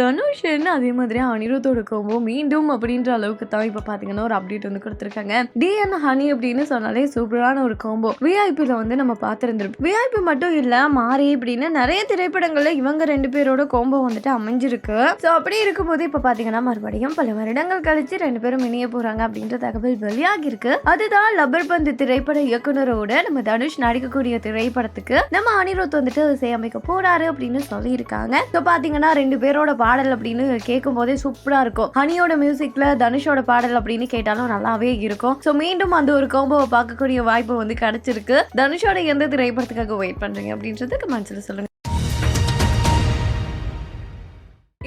தனுஷ் என்ன அதே மாதிரி அனிருத்தோட கோம்போ மீண்டும் அப்படின்ற அளவுக்கு தான் இப்போ பார்த்தீங்கன்னா ஒரு அப்டேட் வந்து கொடுத்துருக்காங்க. டிஎன் ஹனி அப்படின்னு சொன்னாலே சூப்பரான ஒரு கோம்போ விஐபியில் வந்து நம்ம பார்த்துருந்துருப்போம். விஐபி மட்டும் இல்லை மாறி இப்படின்னு நிறைய திரைப்படங்களில் இவங்க ரெண்டு பேரோட கோம்போ வந்துட்டு அமைஞ்சிருக்கு. ஸோ அப்படி இருக்கும்போது இப்போ பார்த்தீங்கன்னா மறுபடியும் பல வருடங்கள் கழிச்சு ரெண்டு பேரும் இணைய போகிறாங்க அப்படின்ற தகவல் வெளியாகிருக்கு அதுதான் லப்பர் பந்து திரைப்பட இயக்குனரோட நம்ம தனுஷ் நடிக்கக்கூடிய திரைப்படத்துக்கு நம்ம அனிருத் வந்துட்டு இசையமைக்க போறாரு அப்படின்னு சொல்லியிருக்காங்க. ஸோ பார்த்தீங்கன்னா ரெண்டு பேரோட பாடல் அப்படின்னு கேட்கும் போதே சூப்பராக இருக்கும். ஹனியோட மியூசிக்ல தனுஷோட பாடல் அப்படின்னு கேட்டாலும் நல்லாவே இருக்கும். ஸோ மீண்டும் அந்த ஒரு கோம்போவை பார்க்கக்கூடிய வாய்ப்பு வந்து கிடைச்சிருக்கு. தனுஷோட எந்த திரைப்படத்துக்காக வெயிட் பண்றீங்க அப்படின்றது கமெண்ட்ஸில் சொல்லுங்க.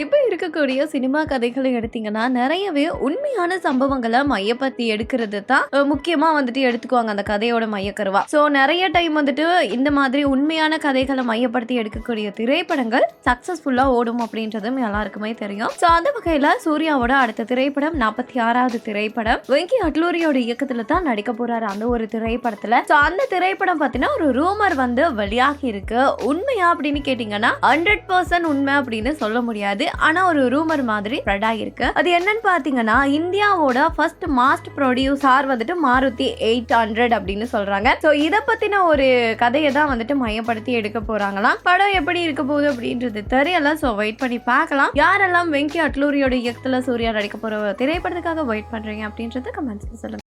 இப்போ இருக்கக்கூடிய சினிமா கதைகளை எடுத்தீங்கன்னா நிறையவே உண்மையான சம்பவங்களை மையப்படுத்தி எடுக்கிறது தான் முக்கியமாக முக்கியமா வந்துட்டு எடுத்துக்குவாங்க அந்த கதையோட மையக்கருவா. ஸோ நிறைய டைம் வந்துட்டு இந்த மாதிரி உண்மையான கதைகளை மையப்படுத்தி எடுக்கக்கூடிய திரைப்படங்கள் சக்சஸ்ஃபுல்லா ஓடும் அப்படின்றதும் எல்லாருக்குமே தெரியும். ஸோ அந்த வகையில சூர்யாவோட அடுத்த திரைப்படம் நாற்பத்தி ஆறாவது திரைப்படம் வெங்கி அட்லூரியோட இயக்கத்துல தான் நடிக்க போறாரு அந்த ஒரு திரைப்படத்துல. ஸோ அந்த திரைப்படம் பார்த்தீங்கன்னா ஒரு ரூமர் வந்து வெளியாகி இருக்கு. உண்மையா அப்படின்னு கேட்டீங்கன்னா ஹண்ட்ரட் பர்சன்ட் உண்மை அப்படின்னு சொல்ல முடியாது. ஆனா ஒரு ரூமர் மாதிரி ஸ்ப்ரெட் ஆகிருக்கு அது என்னன்னு பாத்தீங்கன்னா இந்தியாவோட ஃபர்ஸ்ட் மாஸ்ட் ப்ரொடியூசர் வந்துட்டு மாருதி எயிட் ஹண்ட்ரட் அப்படின்னு சொல்றாங்க. ஸோ இதை பத்தின ஒரு கதையை தான் வந்துட்டு மையப்படுத்தி எடுக்க போறாங்களாம். படம் எப்படி இருக்க போகுது அப்படின்றது தெரியல. ஸோ வெயிட் பண்ணி பார்க்கலாம். யாரெல்லாம் வெங்கி அட்லூரியோட இயக்கத்துல சூர்யா நடிக்க போற திரைப்படத்துக்காக வெயிட் பண்றீங்க அப்படின்றது கமெண்ட்ஸ்ல சொல்லுங்க.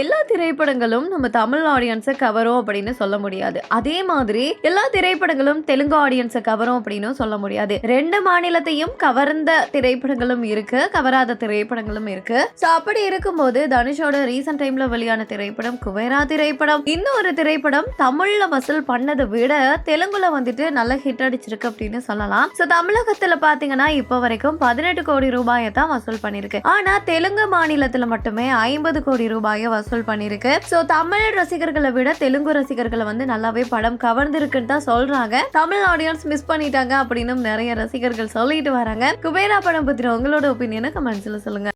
எல்லா திரைப்படங்களும் நம்ம தமிழ் ஆடியன்ஸை கவரும் அப்படின்னு சொல்ல முடியாது. அதே மாதிரி எல்லா திரைப்படங்களும் தெலுங்கு ஆடியன்ஸை கவரும் அப்படின்னு சொல்ல முடியாது. ரெண்டு மாநிலத்தையும் கவர்ந்த திரைப்படங்களும் இருக்கு கவராத திரைப்படங்களும் இருக்கு. ஸோ அப்படி இருக்கும்போது தனுஷோட ரீசன்ட் டைம்ல வெளியான திரைப்படம் குவேரா திரைப்படம். இன்னொரு திரைப்படம் தமிழ்ல வசூல் பண்ணதை விட தெலுங்குல வந்துட்டு நல்ல ஹிட் அடிச்சிருக்கு அப்படின்னு சொல்லலாம். ஸோ தமிழகத்துல பாத்தீங்கன்னா இப்போ வரைக்கும் பதினெட்டு கோடி ரூபாயை தான் வசூல் பண்ணிருக்கு. ஆனா தெலுங்கு மாநிலத்துல மட்டுமே ஐம்பது கோடி ரூபாயை வசூல் பண்ணிருக்கு ஸோ தமிழ் ரசிகர்களை விட தெலுங்கு ரசிகர்களை வந்து நல்லாவே படம் கவர்ந்திருக்குன்னு தான் சொல்றாங்க. தமிழ் ஆடியன்ஸ் மிஸ் பண்ணிட்டாங்க அப்படின்னு நிறைய ரசிகர்கள் சொல்லிட்டு வராங்க. குபேரா படம் பத்தின உங்களோட ஒப்பீனியனை கமெண்ட்ஸ்ல சொல்லுங்க.